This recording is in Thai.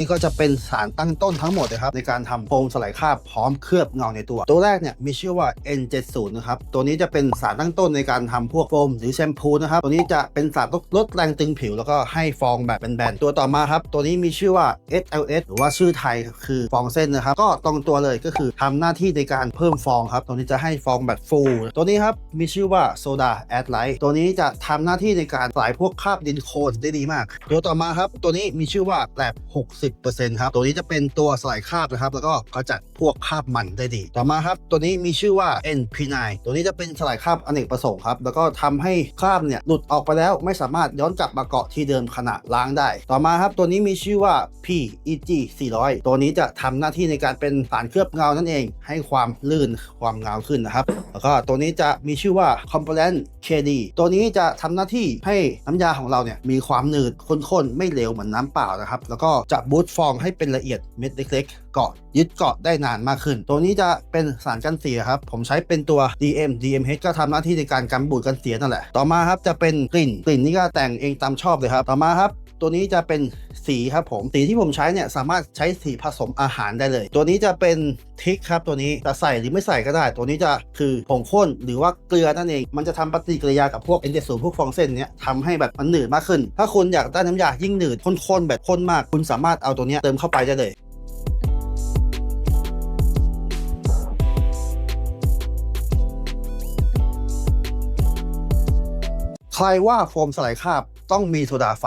นี่ก็จะเป็นสารตั้งต้นทั้งหมดนะครับในการทำโฟมสลายคราบพร้อมเคลือบเงาในตัว ตัวแรกเนี่ยมีชื่อว่า N70 นะครับตัวนี้จะเป็นสารตั้งต้นในการทำพวกโฟมหรือแชมพูนะครับตัวนี้จะเป็นสารลดแรงตึงผิว แล้วก็ให้ฟองแบบแบนๆตัวต่อมาครับตัวนี้มีชื่อว่า SLS หรือว่าชื่อไทยคือฟองเส้นนะครับก็ตรงตัวเลยก็คือทำหน้าที่ในการเพิ่มฟองครับตัวนี้จะให้ฟองแบบฟูตัวนี้ครับมีชื่อว่าโซดาแอดไลท์ตัวนี้จะทำหน้าที่ในการสลายพวกคราบดินโคลนได้ดีมาก ตัวต่อมาครับตัวนี้มีชื่อว่าแลบ60ครับตัวนี้จะเป็นตัวสลายคราบนะครับแล้วก็กำจัดพวกคราบมันได้ดี ต่อมาครับตัวนี้มีชื่อว่า NP9 ตัวนี้จะเป็นสลายคราบอเนกประสงค์ครับแล้วก็ทำให้คราบเนี่ยหลุดออกไปแล้วไม่สามารถย้อนกลับมาเกาะที่เดิมขณะล้างได้ ต่อมาครับตัวนี้มีชื่อว่า PEG 400 ตัวนี้จะทำหน้าที่ในการเป็นสารเคลือบเงานั่นเอง ให้ความลื่นความเงาขึ้นนะครับแล้วก็ตัวนี้จะมีชื่อว่า Component KD ตัวนี้จะทำหน้าที่ให้น้ำยาของเราเนี่ยมีความหนืดข้นๆไม่เหลวเหมือนน้ำเปล่านะครับแล้วก็จะบูดฟองให้เป็นละเอียดเม็ดเล็กๆ เกาะยึดเกาะได้นานมากขึ้น ตัวนี้จะเป็นสารกันเสียครับ ผมใช้เป็นตัว DM DMH ก็ทำหน้าที่ในการกันบูดกันเสียนั่นแหละ ต่อมาครับจะเป็นกลิ่นกลิ่นนี่ก็แต่งเองตามชอบเลยครับ ต่อมาครับ ตัวนี้จะเป็นสีครับผม สีที่ผมใช้เนี่ยสามารถใช้สีผสมอาหารได้เลย ตัวนี้จะเป็นทิกครับตัวนี้จะใส่หรือไม่ใส่ก็ได้ ตัวนี้จะคือผงข้นหรือว่าเกลือนั่นเอง มันจะทำปฏิกิริยากับพวกเอนเจสูพวกฟองเส้นเนี้ยทำให้แบบมันหนืดมากขึ้น ถ้าคุณอยากได้น้ำยายิ่งหนืดข้นๆแบบข้นมาก คุณสามารถเอาตัวนี้เติมเข้าไปได้เลยใครว่าโฟมสลายคราบต้องมีโซดาไฟ